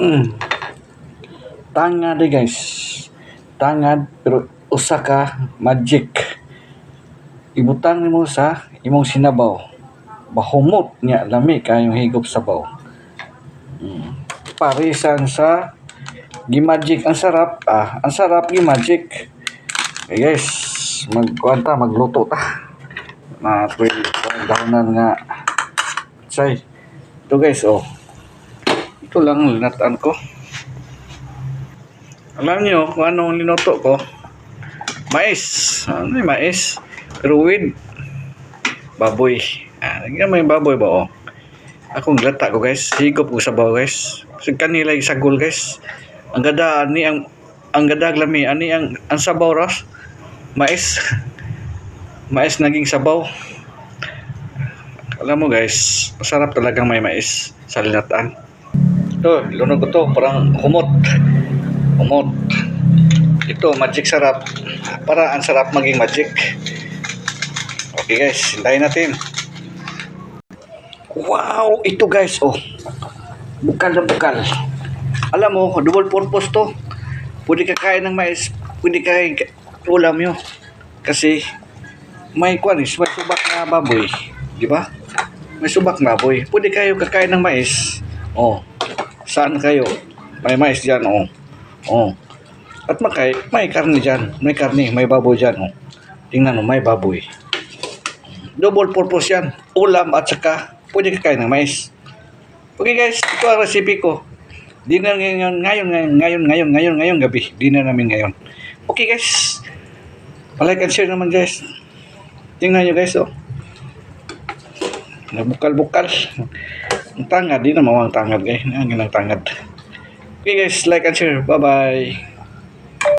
Mm. Tangad eh guys. Tangad pero usa ka magic. Ibutang nimo sa imong sinabaw. Bahumot niya lami kayong higop sabaw. Mm. Parisan sa gimagic ang sarap ah ang sarap gimagic eh guys magkuanta magluto ta na pwede dahonan nga say ito guys oh ito lang ang linataan ko. Alam nyo kung anong linuto ko? Mais. Ano yung mais? Pero with baboy. Ah yung baboy ba oh? Akong lata ko guys. Higop ko sa bawo guys. Kasi kanila yung sagol guys. Ang gada ani ang ang gada lami ani ang ang sabaw ras. Mais. Mais naging sabaw. Alam mo guys masarap talagang may mais sa linataan ito lunog ko to parang humot humot ito magic sarap para ang sarap maging magic okay guys hintayin natin wow ito guys oh bukal na bukal alam mo, double purpose to. Pwede ka kain ng mais, pwede ka kain ulam yun. Kasi, may kwanis, may subak na baboy. Di ba? May subak na baboy. Pwede kayo kakain ng mais. Oh, saan kayo? May mais dyan, oh. Oh. At makay, may karne dyan. May karne, may baboy dyan, oh. Tingnan mo, may baboy. Double purpose yan. Ulam at saka, pwede ka kain ng mais. Okay guys, ito ang recipe ko. Dinner ngayon, ngayon, ngayon, ngayon, ngayon, ngayon, ngayon gabi. Dinner namin ngayon. Okay guys. Like and share naman guys. Tingnan nyo guys oh. Nabukal-bukal. Ang tangad, di na mawang tangad guys. Ang tangad. Okay guys, like and share. Bye-bye.